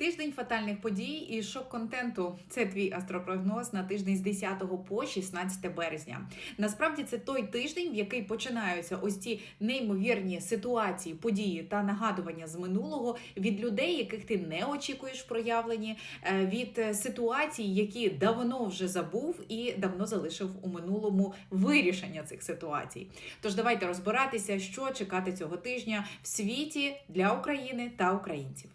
Тиждень фатальних подій і шок контенту. Це твій астропрогноз на тиждень з 10 по 16 березня. Насправді це той тиждень, в який починаються ось ці неймовірні ситуації, події та нагадування з минулого від людей, яких ти не очікуєш в проявленні, е, від е, ситуацій, які давно вже забув і давно залишив у минулому вирішення цих ситуацій. Тож давайте розбиратися, що чекати цього тижня в світі для України та українців.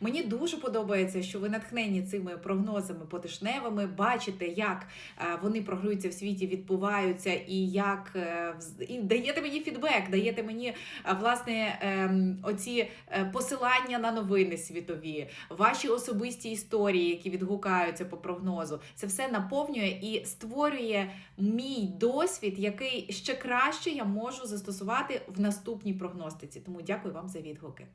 Мені дуже подобається, що ви натхнені цими прогнозами потишневими, бачите, як е, вони програються в світі, відбуваються, і як е, і даєте мені фідбек, даєте мені е, власне ем, оці посилання на новини світові, ваші особисті історії, які відгукаються по прогнозу. Це все наповнює і створює мій досвід, який ще краще я можу застосувати в наступній прогностиці. Тому дякую вам за відгуки.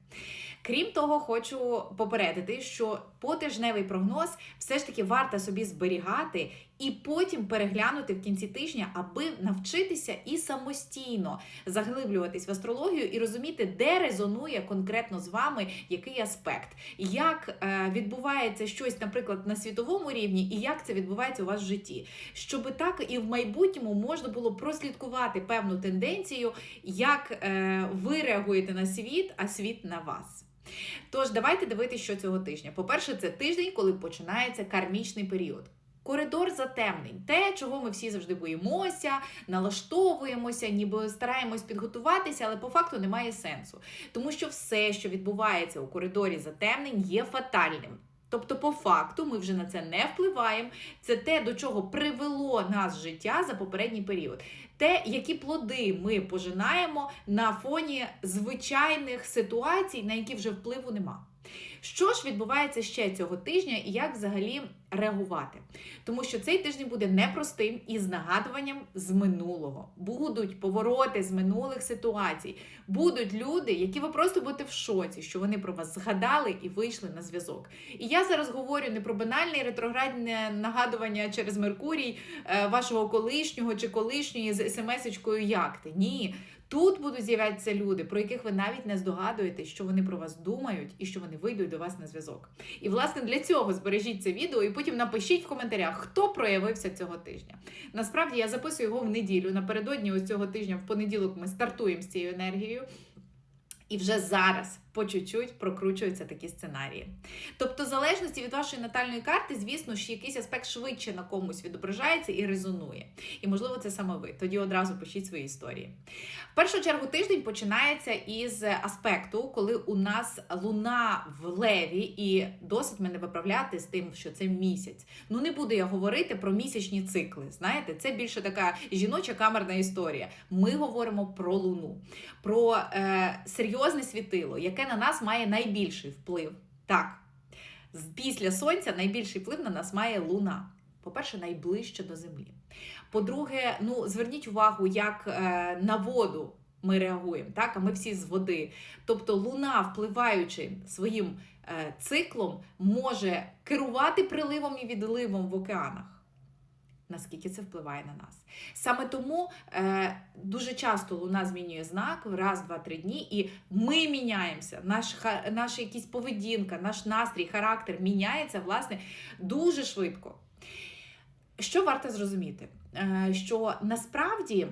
Крім того, хочу попередити, що потижневий прогноз все ж таки варто собі зберігати і потім переглянути в кінці тижня, аби навчитися і самостійно заглиблюватись в астрологію і розуміти, де резонує конкретно з вами який аспект, як е, відбувається щось, наприклад, на світовому рівні, і як це відбувається у вас в житті, щоб так і в майбутньому можна було прослідкувати певну тенденцію, як е, ви реагуєте на світ, а світ на вас. Тож давайте дивитися, що цього тижня. По-перше, це тиждень, коли починається кармічний період. Коридор затемнень, те, чого ми всі завжди боїмося, налаштовуємося, ніби стараємось підготуватися, але по факту немає сенсу. Тому що все, що відбувається у коридорі затемнень, є фатальним. Тобто, по факту, ми вже на це не впливаємо. Це те, до чого привело нас життя за попередній період. Те, які плоди ми пожинаємо на фоні звичайних ситуацій, на які вже впливу нема. Що ж відбувається ще цього тижня і як взагалі реагувати? Тому що цей тиждень буде непростим і з нагадуванням з минулого. Будуть повороти з минулих ситуацій. Будуть люди, які ви просто будете в шоці, що вони про вас згадали і вийшли на зв'язок. І я зараз говорю не про банальне ретроградне нагадування через Меркурій е, вашого колишнього чи колишньої з смс-очкою як ти. Ні. Тут будуть з'являтися люди, про яких ви навіть не здогадуєтесь, що вони про вас думають і що вони вийдуть до вас на зв'язок. І власне для цього збережіть це відео і потім напишіть в коментарях, хто проявився цього тижня. Насправді я записую його в неділю. Напередодні ось цього тижня, в понеділок, ми стартуємо з цією енергією. І вже зараз по чуть-чуть прокручуються такі сценарії. Тобто, в залежності від вашої натальної карти, звісно, що якийсь аспект швидше на комусь відображається і резонує. І, можливо, це саме ви. Тоді одразу пишіть свої історії. В першу чергу тиждень починається із аспекту, коли у нас луна в леві, і досить мене виправляти з тим, що це місяць. Ну не буду я говорити про місячні цикли. Знаєте, це більше така жіноча камерна історія. Ми говоримо про луну, про е, серйозне світило, яке на нас має найбільший вплив. Так, після сонця найбільший вплив на нас має луна. По-перше, найближче до землі. По-друге, ну зверніть увагу, як е, на воду ми реагуємо, так? А ми всі з води. Тобто луна, впливаючи своїм е, циклом, може керувати приливом і відливом в океанах. Наскільки це впливає на нас? Саме тому е, дуже часто луна змінює знак раз, два, три дні, і ми міняємося. Наш, ха- наша якісь поведінка, наш настрій, характер міняється власне дуже швидко. Що варто зрозуміти? Е, що насправді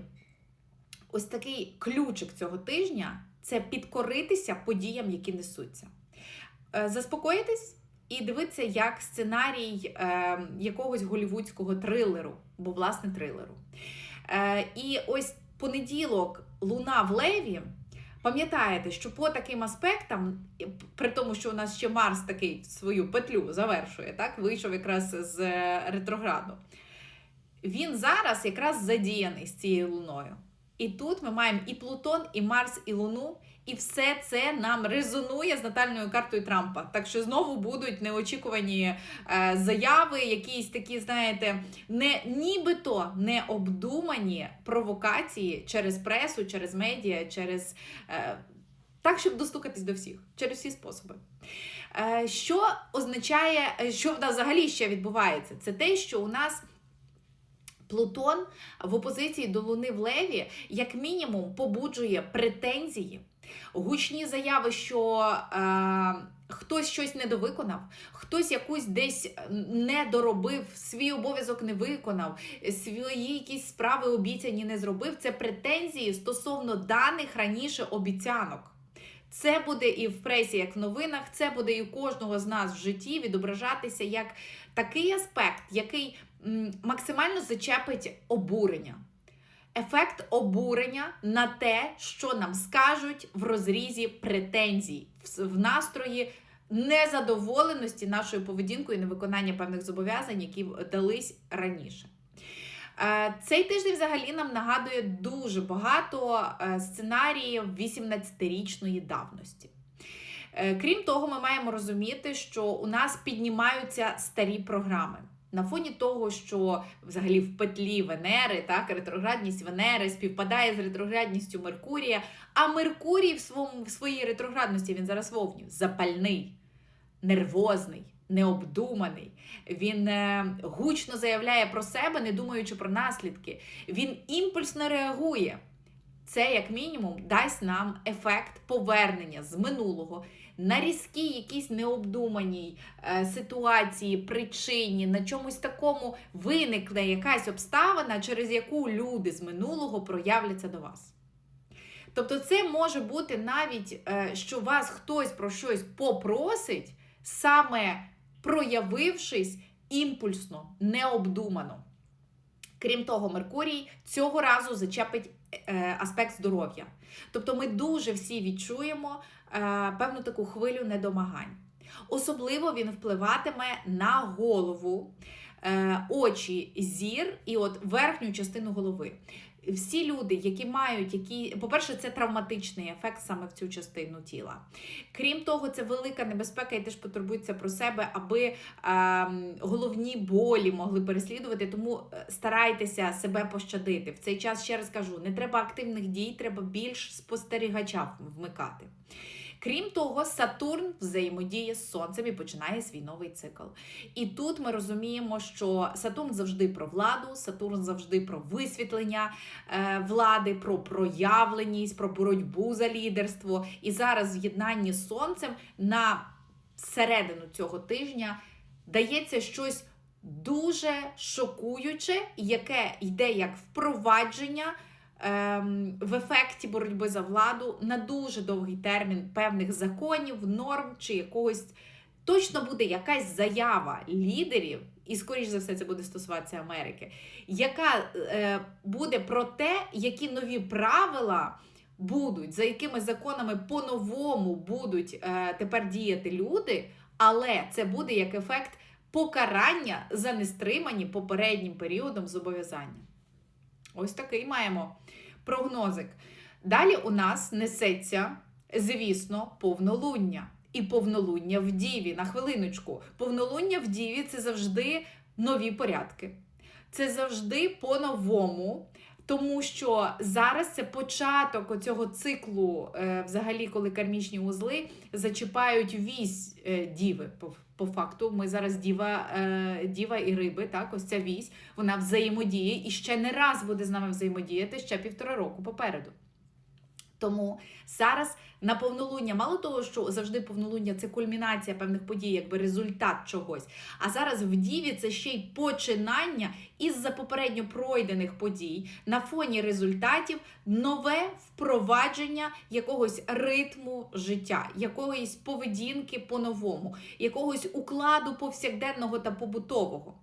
ось такий ключик цього тижня це підкоритися подіям, які несуться. Е, Заспокоїтись і дивитися як сценарій е, якогось голівудського трилеру, бо власне трилеру. Е, і ось понеділок Луна в Леві. Пам'ятаєте, що по таким аспектам, при тому, що у нас ще Марс такий свою петлю завершує, так вийшов якраз з е, ретрограду. Він зараз якраз задіяний з цією луною. І тут ми маємо і Плутон, і Марс, і Луну, і все це нам резонує з натальною картою Трампа. Так що знову будуть неочікувані е, заяви, якісь такі, знаєте, не нібито необдумані провокації через пресу, через медіа, через е, так, щоб достукатись до всіх, через всі способи. Е, що означає, що в нас взагалі ще відбувається? Це те, що у нас. Плутон в опозиції до Луни в Леві, як мінімум, побуджує претензії, гучні заяви, що е, хтось щось недовиконав, хтось якусь десь не доробив, свій обов'язок не виконав, свої якісь справи обіцяні не зробив. Це претензії стосовно даних раніше обіцянок. Це буде і в пресі, як в новинах, це буде і у кожного з нас в житті відображатися як такий аспект, який максимально зачепить обурення. Ефект обурення на те, що нам скажуть в розрізі претензій, в, настрої незадоволеності нашою поведінкою і невиконання певних зобов'язань, які дались раніше. Е, Цей тиждень взагалі нам нагадує дуже багато е, сценаріїв 18-річної давності. Е, Крім того, ми маємо розуміти, що у нас піднімаються старі програми. На фоні того, що взагалі в петлі Венери, так, ретроградність Венери співпадає з ретроградністю Меркурія, а Меркурій в, своєму, в своїй ретроградності він зараз вовню запальний, нервозний, необдуманий. Він е, гучно заявляє про себе, не думаючи про наслідки. Він імпульсно реагує. Це, як мінімум, дасть нам ефект повернення з минулого на різкій, якійсь необдуманій е, ситуації, причині, на чомусь такому виникне якась обставина, через яку люди з минулого проявляться до вас. Тобто, це може бути навіть, е, що вас хтось про щось попросить, саме проявившись імпульсно, необдумано. Крім того, Меркурій цього разу зачепить е, аспект здоров'я. Тобто ми дуже всі відчуємо певну таку хвилю недомагань. Особливо він впливатиме на голову, е, очі, зір і от верхню частину голови. Всі люди, які мають які, по-перше, це травматичний ефект саме в цю частину тіла. Крім того, це велика небезпека і теж потурбується про себе, аби ем, головні болі могли переслідувати. Тому е, старайтеся себе пощадити. В цей час ще раз кажу: не треба активних дій, треба більш спостерігача вмикати. Крім того, Сатурн взаємодіє з Сонцем і починає свій новий цикл. І тут ми розуміємо, що Сатурн завжди про владу, Сатурн завжди про висвітлення е, влади, про проявленість, про боротьбу за лідерство. І зараз в з Сонцем на середину цього тижня дається щось дуже шокуюче, яке йде як впровадження в ефекті боротьби за владу на дуже довгий термін певних законів, норм чи якогось. Точно буде якась заява лідерів, і, скоріш за все, це буде стосуватися Америки, яка е, буде про те, які нові правила будуть, за якими законами по-новому будуть е, тепер діяти люди, але це буде як ефект покарання за нестримані попереднім періодом зобов'язання. Ось такий маємо прогнозик. Далі у нас несеться, звісно, повнолуння. І повнолуння в Діві. На хвилиночку. Повнолуння в Діві це завжди нові порядки. Це завжди по-новому. Тому що зараз це початок цього циклу, е, взагалі, коли кармічні узли зачіпають вісь е, діви. По, факту, ми зараз діва, е, діва і риби, так, ось ця вісь, вона взаємодіє і ще не раз буде з нами взаємодіяти ще півтора року попереду. Тому зараз на повнолуння, мало того, що завжди повнолуння це кульмінація певних подій, якби результат чогось. А зараз в Діві це ще й починання із-за попередньо пройдених подій на фоні результатів нове впровадження якогось ритму життя, якоїсь поведінки по-новому, якогось укладу повсякденного та побутового.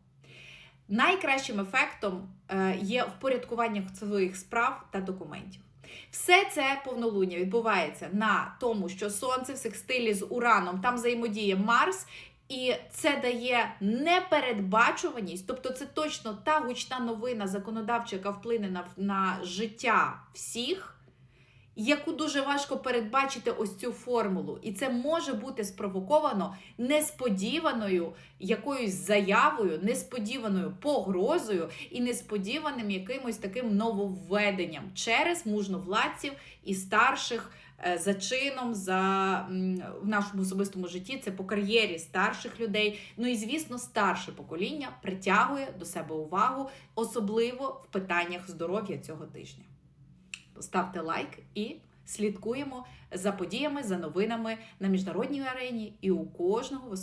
Найкращим ефектом е, є впорядкування своїх справ та документів. Все це повнолуння відбувається на тому, що сонце в секстилі з Ураном там взаємодіє Марс, і це дає непередбачуваність, тобто це точно та гучна новина законодавча, вплине на, на життя всіх. Яку дуже важко передбачити ось цю формулу, і це може бути спровоковано несподіваною якоюсь заявою, несподіваною погрозою і несподіваним якимось таким нововведенням через мужновладців і старших е, за чином, за в нашому особистому житті. Це по кар'єрі старших людей. Ну і звісно, старше покоління притягує до себе увагу, особливо в питаннях здоров'я цього тижня. Ставте лайк і слідкуємо за подіями, за новинами на міжнародній арені і у кожного в.